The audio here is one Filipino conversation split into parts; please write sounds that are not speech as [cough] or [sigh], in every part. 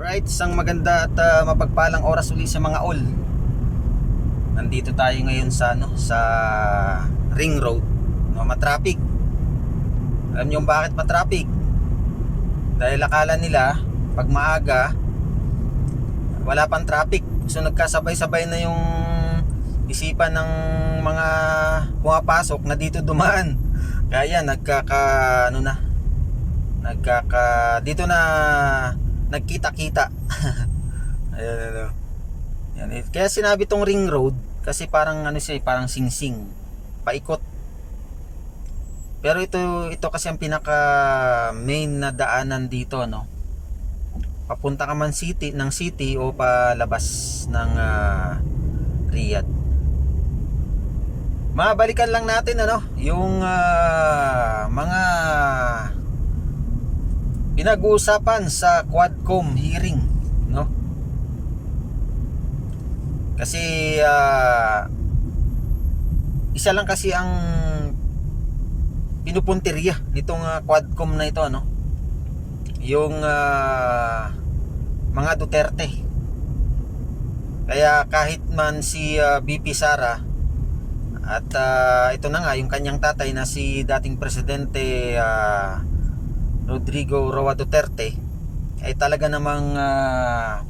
Alright, isang maganda at ah, mapagpalang oras uli sa mga all. Nandito tayo ngayon sa ano, sa Ring Road. No, matraffic. Alam niyo bakit matraffic? Dahil akala nila pag maaga wala pang traffic. So nagkasabay-sabay na yung isipan ng mga pumapasok na dito dumaan. Kaya nagkaka ano na nagkaka dito na nagkita-kita. [laughs] Ayan ano. Yan, kaya sinabi tong ring road kasi parang ano siya, eh, parang singsing. Paikot. Pero ito ito kasi ang pinaka main na daanan dito no. Papunta ka man city ng city o palabas ng ah, Riyadh. Mabalikan lang natin ano, yung ah, mga pinag-uusapan sa Quadcom hearing, no? Kasi ah, isa lang kasi ang pinupunteriya nitong ah, Quadcom na ito, no? Yung ah, mga Duterte. Kaya kahit man si ah, BP Sara at ah, ito na nga yung kanyang tatay na si dating presidente ah, Rodrigo Roa Duterte ay talaga namang ah,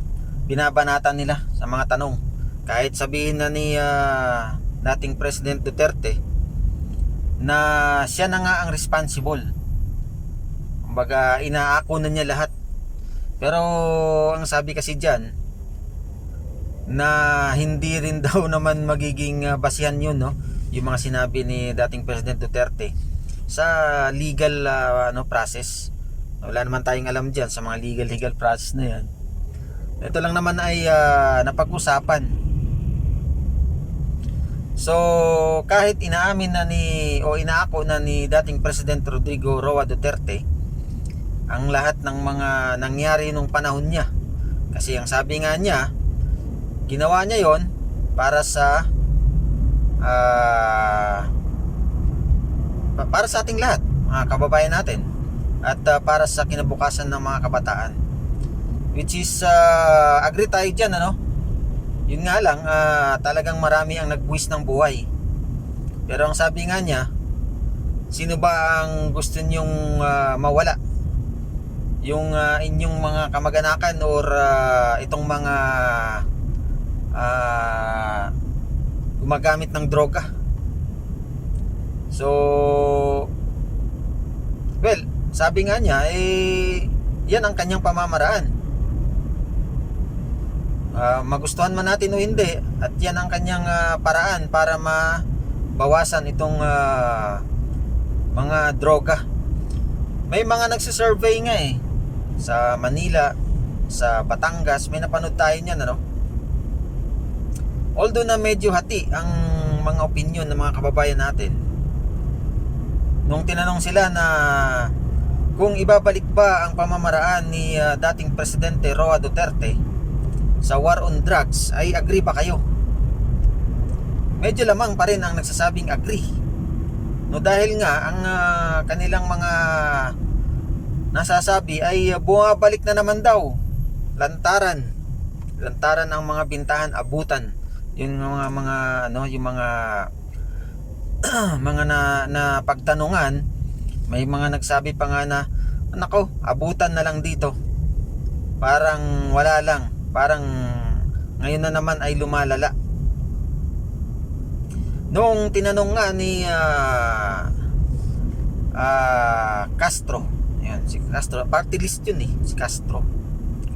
binabanatan nila sa mga tanong. Kahit sabihin na ni ah, dating President Duterte na siya na nga ang responsible. Kumbaga inaako na niya lahat. Pero ang sabi kasi diyan na hindi rin [laughs] daw naman magiging ah, basihan yun no yung mga sinabi ni dating President Duterte sa legal ah, ano process. Wala naman tayong alam diyan sa mga legal legal process na yan. Ito lang naman ay ah, napag-usapan. So kahit inaamin na ni o inaako na ni dating President Rodrigo Roa Duterte ang lahat ng mga nangyari nung panahon niya kasi ang sabi nga niya ginawa niya yon para sa pa- para sa ating lahat mga kababayan natin at ah, para sa kinabukasan ng mga kabataan. Which is ah, agree tayo dyan ano? Yun nga lang ah, talagang marami ang nagbuwis ng buhay. Pero ang sabi nga niya sino ba ang gusto nyong ah, mawala? Yung ah, inyong mga kamag-anakan or ah, itong mga ah, gumagamit ng droga. So, well, sabi nga niya, eh, yan ang kanyang pamamaraan. Ah, magustuhan man natin o hindi, at yan ang kanyang ah, paraan para mabawasan itong ah, mga droga. May mga nagsisurvey nga eh, sa Manila, sa Batangas, may napanood tayo niyan ano. Although na medyo hati ang mga opinion ng mga kababayan natin. Nung tinanong sila na kung ibabalik ba ang pamamaraan ni ah, dating presidente Roa Duterte sa war on drugs ay agree ba kayo? Medyo lamang pa rin ang nagsasabing agree. No dahil nga ang ah, kanilang mga nasasabi ay ah, bumabalik na naman daw lantaran lantaran ang mga bintahan abutan yung mga mga ano yung mga [clears throat] mga na, na pagtanungan may mga nagsabi pa nga na nako abutan na lang dito. Parang wala lang. Parang ngayon na naman ay lumalala. Noong tinanong nga ni ah, ah, Castro yan si Castro party list yun eh si Castro.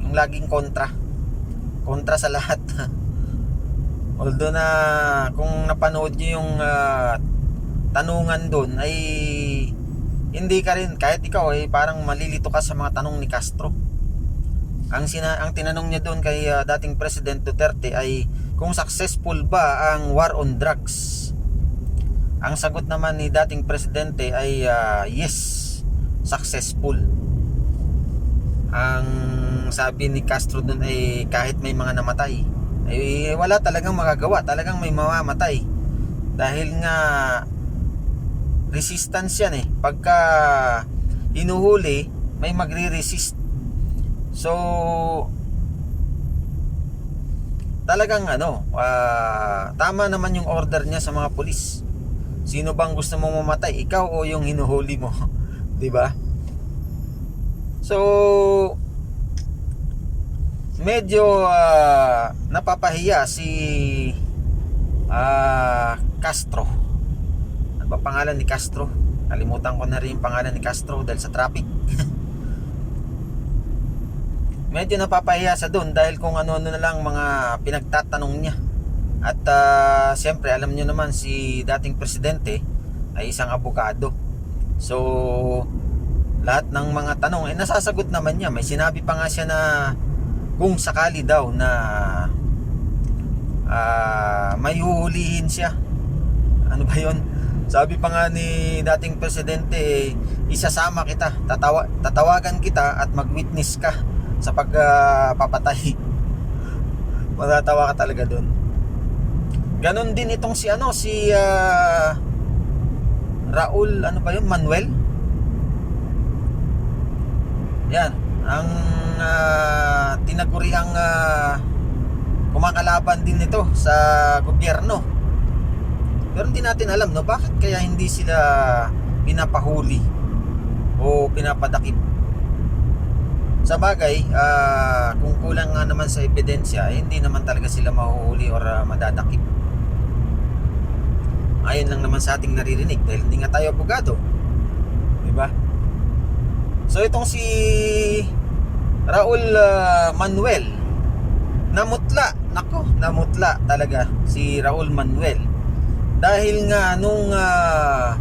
Yung laging kontra. Kontra sa lahat. [laughs] Although na kung napanood nyo yung ah, tanungan doon ay hindi ka rin kahit ikaw ay parang malilito ka sa mga tanong ni Castro. Ang sina ang tinanong niya doon kay ah, dating President Duterte ay kung successful ba ang war on drugs. Ang sagot naman ni dating presidente ay ah, yes successful. Ang sabi ni Castro doon ay kahit may mga namatay ay wala talagang magagawa talagang may mamamatay. Dahil nga resistance yan eh pagka hinuhuli may magre-resist so talagang ano, ah, tama naman yung order niya sa mga pulis. Sino bang gusto mong mamatay? Ikaw o yung hinuhuli mo? [laughs] 'Di ba? So medyo ah, napapahiya si ah, Castro. Pangalan ni Castro? Kalimutan ko na rin yung pangalan ni Castro dahil sa traffic. [laughs] medyo napapahiya sa doon dahil kung ano-ano na lang mga pinagtatanong niya. At ah, siyempre alam niyo naman si dating presidente ay isang abogado. So lahat ng mga tanong ay nasasagot naman niya. May sinabi pa nga siya na kung sakali daw na ah, may huhulihin siya. Ano ba 'yon? Sabi pa nga ni dating presidente, eh, isasama kita, tatawa, tatawagan kita at mag-witness ka sa pagpapatay. [laughs] Matatawa ka talaga doon. Ganon din itong si ano, si ah, Raul, ano ba yun, Manuel? Yan, ang uh, tinaguriang ah, kumakalaban din nito sa gobyerno. Pero hindi natin alam no bakit kaya hindi sila pinapahuli o pinapadakip. Sa bagay, ah, kung kulang nga naman sa ebidensya, eh, hindi naman talaga sila mahuhuli or ah, madadakip. Ayon lang naman sa ating naririnig dahil hindi nga tayo abogado. 'Di ba? So itong si Raul ah, Manuel namutla, nako, namutla talaga si Raul Manuel dahil nga nung ah,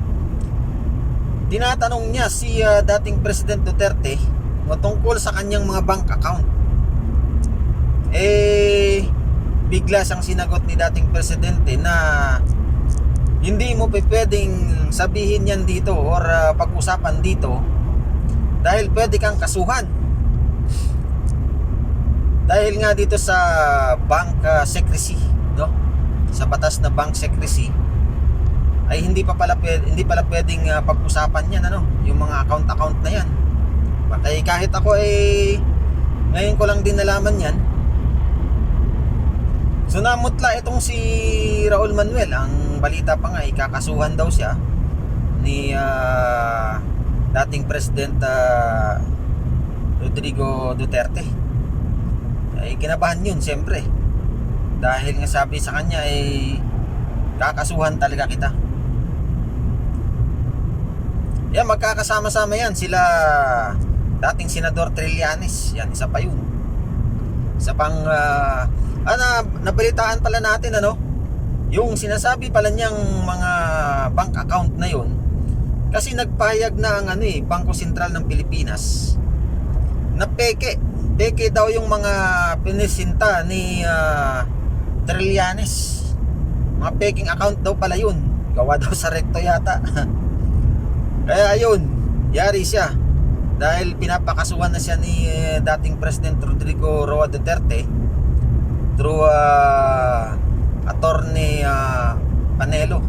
tinatanong niya si ah, dating President Duterte tungkol sa kanyang mga bank account. Eh bigla siyang sinagot ni dating presidente na hindi mo pwedeng sabihin yan dito or ah, pag-usapan dito dahil pwede kang kasuhan. Dahil nga dito sa bank ah, secrecy sa batas na bank secrecy ay hindi pa pala pwede, hindi pala pwedeng uh, pag-usapan yan ano, yung mga account-account na yan. Kaya kahit ako ay ngayon ko lang din nalaman yan. So namutla itong si Raul Manuel, ang balita pa nga ikakasuhan daw siya ni uh, dating President uh, Rodrigo Duterte. Ay kinabahan yun siyempre. Dahil nga sabi sa kanya ay kakasuhan talaga kita. Yan, magkakasama-sama yan. Sila dating Senador Trillanes. Yan, isa pa yun. Isa pang, uh, ah, na, nabalitaan pala natin, ano? Yung sinasabi pala niyang mga bank account na yun, kasi nagpahayag na ang ano eh, Bangko Sentral ng Pilipinas na peke. Peke daw yung mga pinisinta ni uh, Trillanes. Mga peking account daw pala yun. Gawa daw sa recto yata. [laughs] Kaya ayun, yari siya. Dahil pinapakasuhan na siya ni eh, dating President Rodrigo Roa Duterte through uh, attorney uh, Panelo.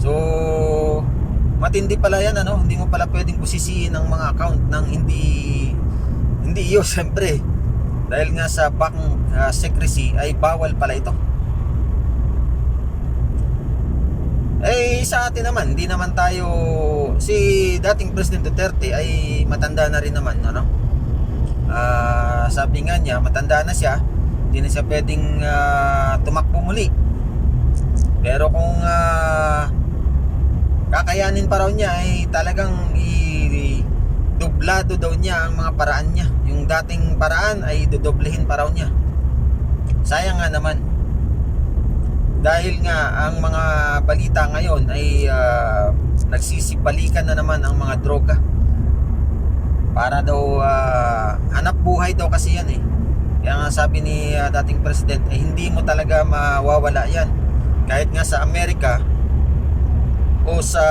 So, matindi pala yan ano, hindi mo pala pwedeng busisiin ang mga account ng hindi hindi iyo [laughs] siyempre. Dahil nga sa bank uh, secrecy ay bawal pala ito. Eh sa atin naman, hindi naman tayo si dating President Duterte ay matanda na rin naman, ano? Uh, sabi nga niya, matanda na siya, hindi na siya pwedeng uh, tumakbo muli. Pero kung uh, kakayanin pa raw niya ay talagang i dublado daw niya ang mga paraan niya. Yung dating paraan ay dodoblehin pa raw niya. Sayang nga naman dahil nga ang mga balita ngayon ay uh, nagsisibalikan na naman ang mga droga para daw uh, hanap buhay daw kasi yan eh kaya nga sabi ni uh, dating president eh hindi mo talaga mawawala yan kahit nga sa Amerika o sa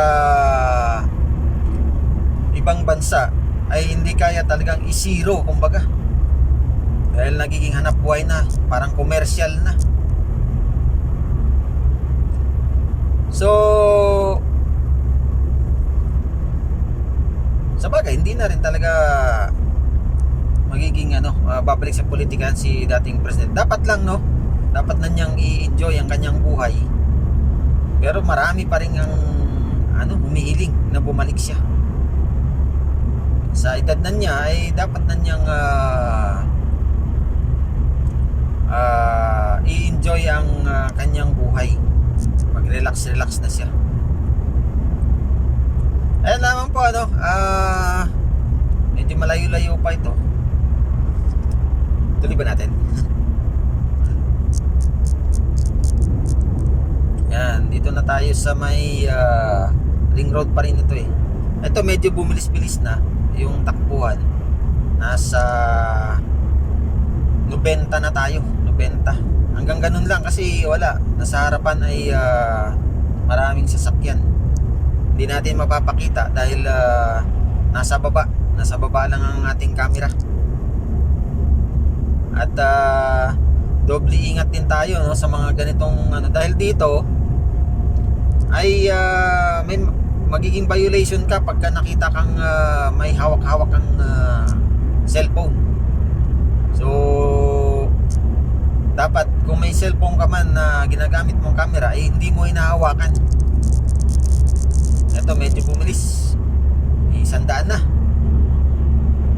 ibang bansa ay hindi kaya talagang isiro kumbaga dahil nagiging hanap buhay na parang commercial na So sa bagay hindi na rin talaga magiging ano uh, babalik sa politikan si dating president. Dapat lang no, dapat na niyang i-enjoy ang kanyang buhay. Pero marami pa rin ang ano, humihiling na bumalik siya. Sa edad na niya ay dapat na niyang ah, ah, i-enjoy ang ah, kanyang buhay. Mag-relax-relax na siya. Ayan lamang po ano, ah medyo malayo-layo pa ito. Tuloy ba natin? Yan, dito na tayo sa may ah, ring road pa rin ito eh. Ito medyo bumilis-bilis na yung takbuhan. Nasa 90 na tayo, 90. Hanggang ganun lang kasi wala. Nasa harapan ay ah, maraming sasakyan. Hindi natin mapapakita dahil ah, nasa baba. Nasa baba lang ang ating camera. At ah, doble ingat din tayo no sa mga ganitong ano dahil dito ay ah, may magiging violation ka pagka nakita kang ah, may hawak-hawak kang ah, cellphone. So dapat kung may cellphone ka man na ginagamit mong camera eh hindi mo hinahawakan. Ito medyo bumilis. Isang daan na.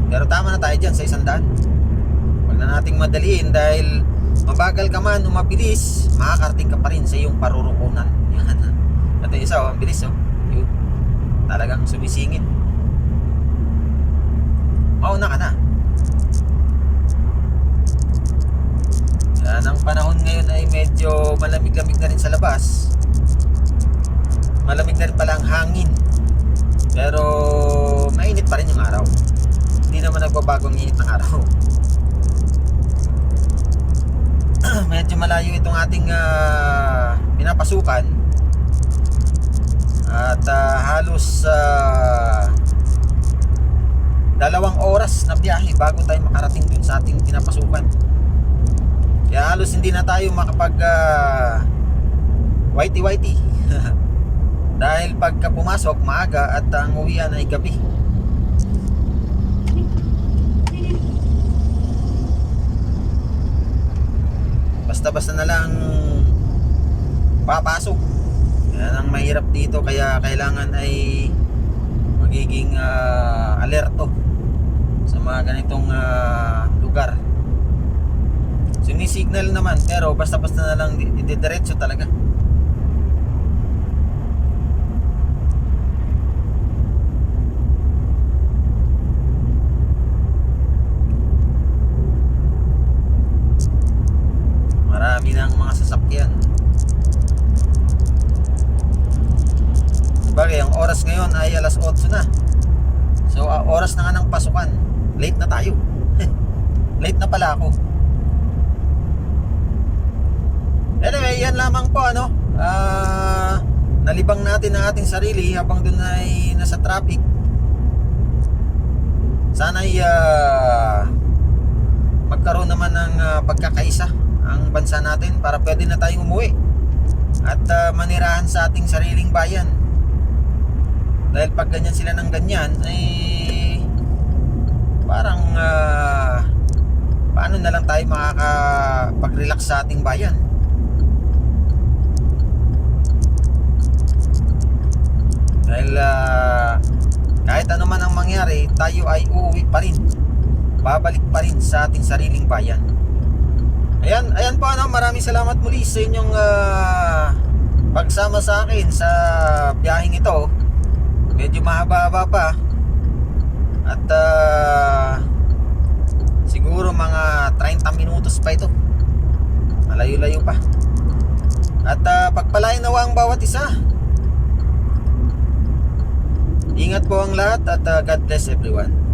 Pero tama na tayo dyan sa isang daan. Huwag na nating madaliin dahil mabagal ka man o mabilis, makakarating ka pa rin sa iyong parurukunan. [laughs] Yan. Ito isa, oh, ang bilis oh. Talagang sumisingit. Mauna ka na. Yan, ang panahon ngayon ay medyo malamig-lamig na rin sa labas. Malamig na rin pala ang hangin. Pero mainit pa rin yung araw. Hindi naman nagbabago ang init ng araw. [clears throat] medyo malayo itong ating ah, pinapasukan at ah, halos ah, dalawang oras na biyahe bago tayo makarating dun sa ating pinapasukan. Kaya halos hindi na tayo makapag uh, whitey whitey [laughs] dahil pagka pumasok maaga at ang uwian ay gabi. Basta-basta na lang papasok yan ang mahirap dito kaya kailangan ay magiging ah, alerto sa mga ganitong ah, lugar. Sumisignal naman pero basta-basta na lang di- didiretso talaga marami ng mga sasakyan Bagay, ang oras ngayon ay alas 8 na. So, ah, oras na nga ng pasukan. Late na tayo. [laughs] Late na pala ako. Anyway, yan lamang po ano. Ah, nalibang natin ang ating sarili habang doon ay nasa traffic. Sana ay ah, magkaroon naman ng ah, pagkakaisa ang bansa natin para pwede na tayong umuwi at ah, manirahan sa ating sariling bayan. Dahil pag ganyan sila ng ganyan ay parang ah, paano na lang tayo makakapag-relax sa ating bayan. Dahil ah, kahit ano man ang mangyari, tayo ay uuwi pa rin. Babalik pa rin sa ating sariling bayan. Ayan, ayan po ano, maraming salamat muli sa inyong ah, pagsama sa akin sa biyaheng ito. Medyo mahaba-haba pa. At ah, siguro mga 30 minutos pa ito. Malayo-layo pa. At ah, pagpalain nawa ang bawat isa. Ingat po ang lahat at ah, God bless everyone.